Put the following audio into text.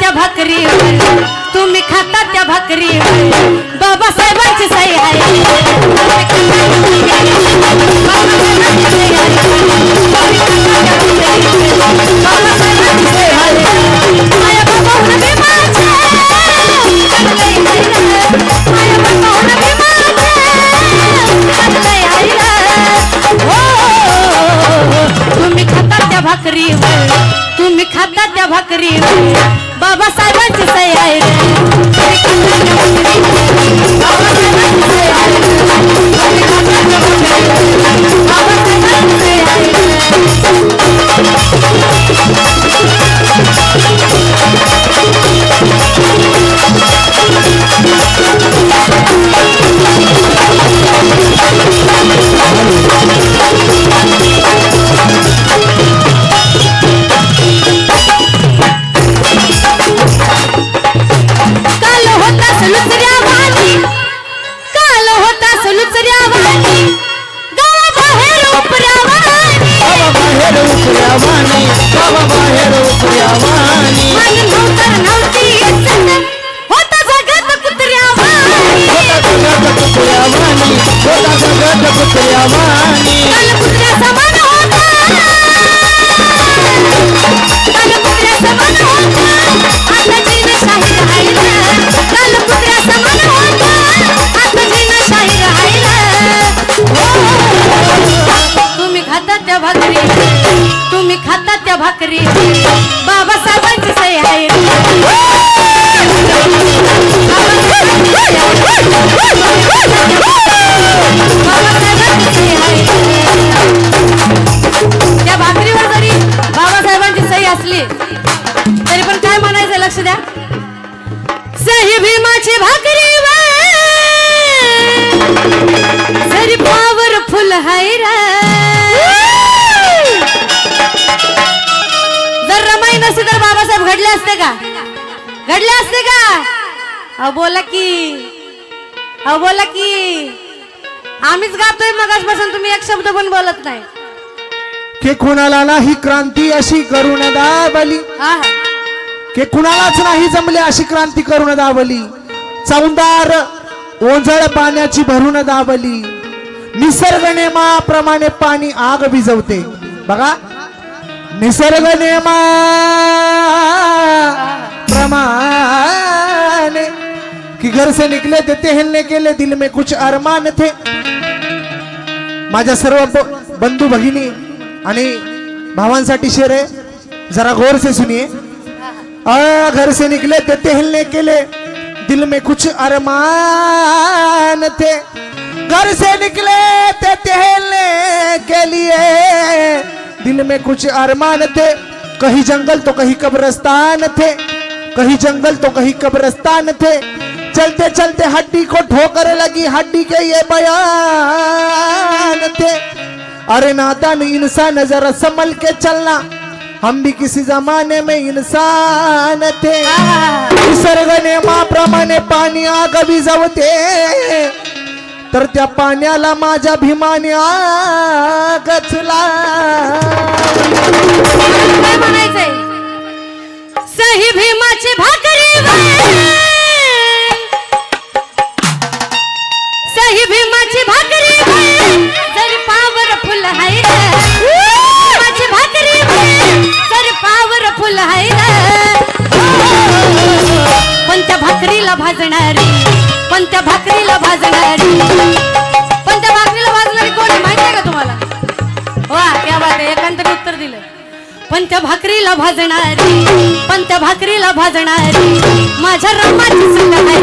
त्या भाकरीवर. तुम्ही खाता त्या भाकरीवर. बाबासाहेबांची सही आहे सही आहे. तुम्ही खाता त्या भाकरीवर. तुम्ही खाता त्या भाकरीवर. तुम्ही खाता त्या बाबासाहेबांची सही Ele é o que é a mania, खाता नसते तर बाबासाहेब घडले असते का? घडले असते का? अहो बोला की. अहो बोला की. आम्हीच गातोय मगासपासून तुम्ही एक शब्द पण बोलत नाही. के कुणाला नाही क्रांती अशी करून दाबली. के कुणालाच नाही जमले अशी क्रांती करून दाबली चौंदार ओंजळ पाण्याची भरून दाबली. निसर्ग नेमाप्रमाणे पाणी आग विजवते बघा निसर्ग नेमा प्रमाण. कि घर से निकले थे टहलने के लिए दिल में कुछ अरमान थे। माझ्या सर्व बंधू भगिनी आणि भावांसाठी शेर आहे. जरा गौर से सुनिए. आ, घर से निकले थे टहलने के लिए दिल में कुछ अरमान थे। घर से निकले थे टहलने के लिए दिल में कुछ अरमान थे। कहीं जंगल तो कहीं कब्रस्तान थे। कहीं जंगल तो कहीं कब्रस्तान थे। चलते चलते हड्डी को ठोकर लगी हड्डी के ये बयान थे। अरे नादान इंसान जरा संभल के चलना। हम भी किसी जमाने में इंसान थे। निसर्ग नेमाप्रमाणे पाणी आग विजवते तर त्या पाण्याला माझ्या भीमाने आगचला. काय म्हणायचंय? सही भीमाची भाकरी सही भीमाची भाकरी तरी पावर फुल हाय रे. भाकरी हाय पण त्या भाकरीला भाजणारी? पण त्या भाकरीला भाजणारी? पण त्या भाकरीला भाजणारी कोण आहे माहिती आहे का तुम्हाला? वा क्या बात आहे उत्तर दिलं. पण त्या भाकरीला भाजणारी? पण त्या भाकरीला भाजणारी? माझ्या रमाची सुंदर आहे.